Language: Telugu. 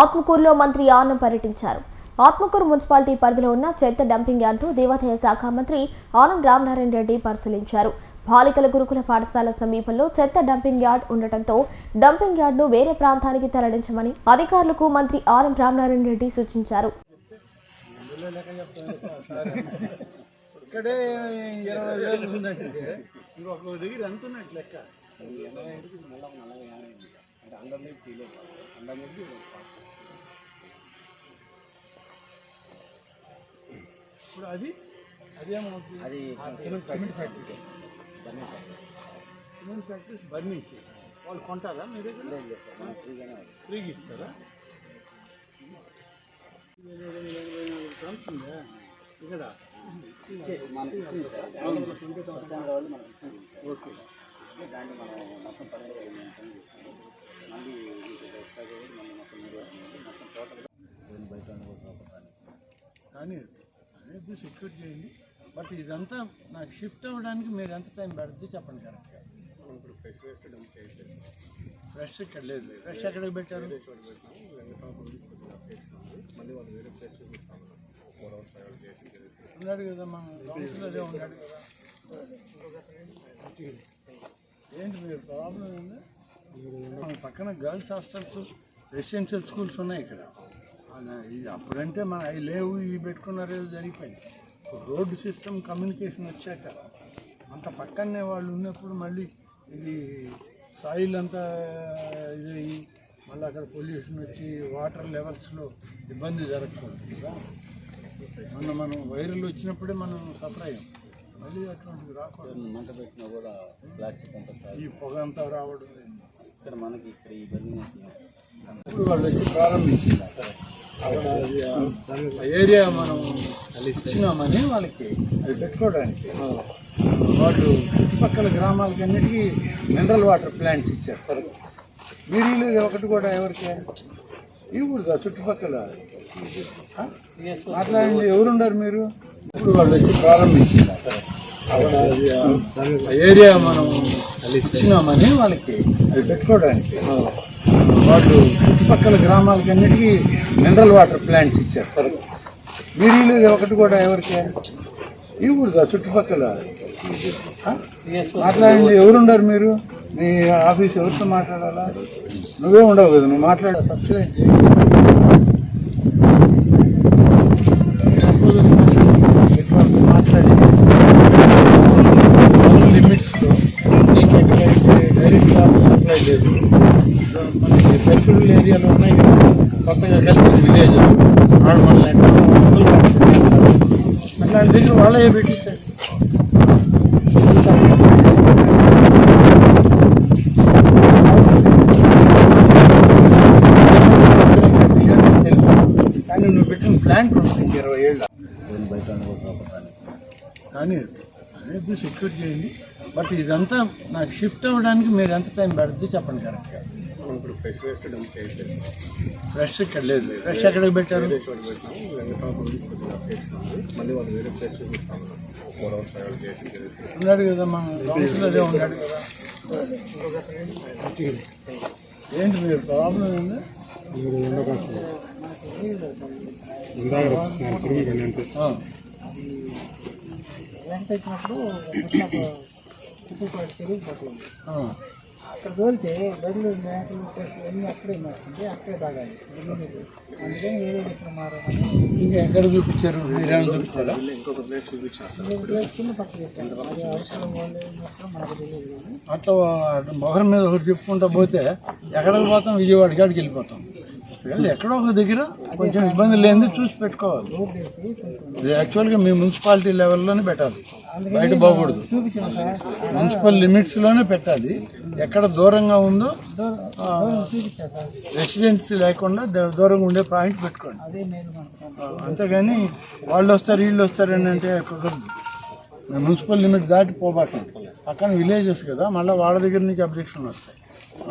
ఆత్మకూరులో మంత్రి ఆనం పర్యటించారు. ఆత్మకూరు మున్సిపాలిటీ పరిధిలో ఉన్న చెత్త డంపింగ్ యార్డ్ను దేవాదాయ శాఖ మంత్రి ఆనం రామనారాయణ రెడ్డి పరిశీలించారు. బాలికల గురుకుల పాఠశాల సమీపంలో చెత్త డంపింగ్ యార్డ్ ఉండటంతో డంపింగ్ యార్డ్ను వేరే ప్రాంతానికి తరలించమని అధికారులకు మంత్రి ఆనం రామనారాయణ రెడ్డి సూచించారు. ఇక్కడే ఇంకొక దగ్గర ఎంత ఉన్నట్టు లెక్క ఇప్పుడు అది అదేమవుతుంది అది cement factory cement factories burning వాళ్ళు కొంటారా మీ దగ్గర? ఫ్రీగా ఇస్తారా? ఇక్కడ. ఓకే. దాన్ని మనం మొత్తం పన్నెండు వేలు మెయింటైన్ చేస్తాము మళ్ళీ ఇది ఎక్స్ట్రా చేసి మళ్ళీ మొత్తం మూడు వేలు ఉంటుంది. మొత్తం టోటల్ వేలు బయట అనుకుంటున్నాం కానీ అనేది సెక్యూర్ చేయండి. బట్ ఇదంతా నాకు షిఫ్ట్ అవ్వడానికి మీరు ఎంత టైం పడుతుంది చెప్పండి కరెక్ట్గా ఇప్పుడు ఫ్రెష్ వేస్ట్ డంప్ చేయట్లేదు. ఫ్రెష్ ఇక్కడ లేదు. ఫ్రెష్ ఎక్కడికి పెట్టారు? మళ్ళీ వాళ్ళు వేరే ప్లేస్ చూపిస్తాము. ఫోర్ అవర్స్ ఫైవ్ అవర్స్ చేసి ఉన్నాడు కదా మన అదే ఉన్నాడు కదా. ఏంటి మీరు ప్రాబ్లం ఏంది? మన పక్కన గర్ల్స్ హాస్టల్స్ రెసిడెన్షియల్ స్కూల్స్ ఉన్నాయి ఇక్కడ. ఇది అప్పుడంటే మన అవి లేవు ఇవి పెట్టుకున్నారు ఏదో జరిగిపోయింది. రోడ్డు సిస్టమ్ కమ్యూనికేషన్ వచ్చాక అంత పక్కనే వాళ్ళు ఉన్నప్పుడు మళ్ళీ ఇది సాయిల్ అంతా ఇది అయ్యి మళ్ళీ అక్కడ పొల్యూషన్ వచ్చి వాటర్ లెవెల్స్లో ఇబ్బంది జరగకూడదు కదా. మొన్న మనం వైరల్ వచ్చినప్పుడే మనం సఫర్ అయ్యాం మళ్ళీ అటువంటిది రాకూడదు. మంట పెట్టినా కూడా ప్లాస్టిక్ అంతా. ఈ పొగ అంతా రావడం ఇక్కడ మనకి ఇక్కడ ఈ ఇప్పుడు వాళ్ళు వచ్చి ప్రారంభించింది అక్కడ. ఏరియా మనం ఇచ్చినామని వాళ్ళకి అది పెట్టుకోవడానికి. వాళ్ళు చుట్టుపక్కల గ్రామాలకి అన్నిటికీ మినరల్ వాటర్ ప్లాంట్స్ ఇచ్చారు. వీరిలో ఒకటి కూడా ఎవరికి? ఈ ఊరుగా చుట్టుపక్కల? మాట్లాడండి ఎవరున్నారు మీరు? ఇప్పుడు వాళ్ళు వచ్చి ప్రారంభించింది ఏరియా మనం ఇచ్చినామని వాళ్ళకి అది పెట్టుకోవడానికి. వాళ్ళు చుట్టుపక్కల గ్రామాలకి అన్నిటికీ మినరల్ వాటర్ ప్లాంట్స్ ఇచ్చారు. వీరిలో ఒకటి కూడా ఎవరికి? ఈ ఊరుగా చుట్టుపక్కల? మాట్లాడండి ఎవరున్నారు మీరు? మీ ఆఫీస్ ఎవరితో మాట్లాడాలా? నువ్వే ఉండవు కదా నువ్వు మాట్లాడ సబ్సిడైజ్ లేదు. మనకి పెట్టుబడుల ఏరియాలో ఉన్నాయి కదా. కొత్తగా కలిసి విలేజ్ ఆడ మనల్ని ఎక్కడ వసూలు పడుతుంది. అట్లాంటి దగ్గర వాళ్ళే పెట్టించండి కానీ నువ్వు పెట్టిన ప్లాంట్ ఉంటుంది ఇరవై ఏళ్ళ. వేలు బయట అనుకుంటున్నాం కానీ అనేది సెక్యూర్ చేయండి. బట్ ఇదంతా నాకు షిఫ్ట్ అవ్వడానికి మీరు ఎంత టైం పడుతుంది చెప్పండి కరెక్ట్గా మనం ఇప్పుడు ఫ్రెష్ వేస్ట్ డంప్ చేయట్లేదు ఫ్రెష్ ఇక్కడ లేదు. ఫ్రెష్ ఎక్కడికి పెట్టారు? వేరే చోటు పెట్టినాము. వెంకటాపురం కొద్దిగా చేసినాము మళ్ళీ వాళ్ళు వేరే ప్లేస్ చూపిస్తాము. ఫోర్ అవర్స్ ఫైవ్ అవర్స్ చేసి ఉన్నాడు కదా కౌన్సిల్ అదే ఉన్నాడు కదా. ఏంటి మీరు ప్రాబ్లం ఏంది? ఆ. లెంట ఇచ్చినప్పుడు చుట్టుపక్కల చెరువు పట్టింది ఆ. అక్కడ తోలితే బదులు మేకలు అన్నీ అక్కడే మారుతుంది అక్కడే తాగాలి. అందుకని వేరే దగ్గర మారమని ఇంకా ఎక్కడ చూపించారు? చూపించారా? ఇంకొక ప్లేస్ మూడు ప్లేస్ కింద పక్క పెట్టాను అది అవసరం వాళ్ళు మాత్రం మనకు తెలియదు అట్లా మొహరం మీద ఒకటి చెప్పుకుంటా పోతే ఎక్కడికి పోతాం? విజయవాడ కాడికి వెళ్ళిపోతాం. వెళ్ళి ఎక్కడో ఒక దగ్గర కొంచెం ఇబ్బంది లేనిది చూసి పెట్టుకోవాలి. ఇది యాక్చువల్గా మీ మున్సిపాలిటీ లెవెల్లోనే పెట్టాలి. బయట పోకూడదు. మున్సిపల్ లిమిట్స్లోనే పెట్టాలి. ఎక్కడ దూరంగా ఉందో రెసిడెన్సీ లేకుండా దూరంగా ఉండే పాయింట్ పెట్టుకోండి. అంతేగాని వాళ్ళు వస్తారు వీళ్ళు వస్తారని అంటే కుదరదు. మున్సిపల్ లిమిట్ దాటి పోబాకండి పక్కన విలేజెస్ కదా మళ్ళీ వాళ్ళ దగ్గర నుంచి అబ్జెక్షన్ వస్తాయి.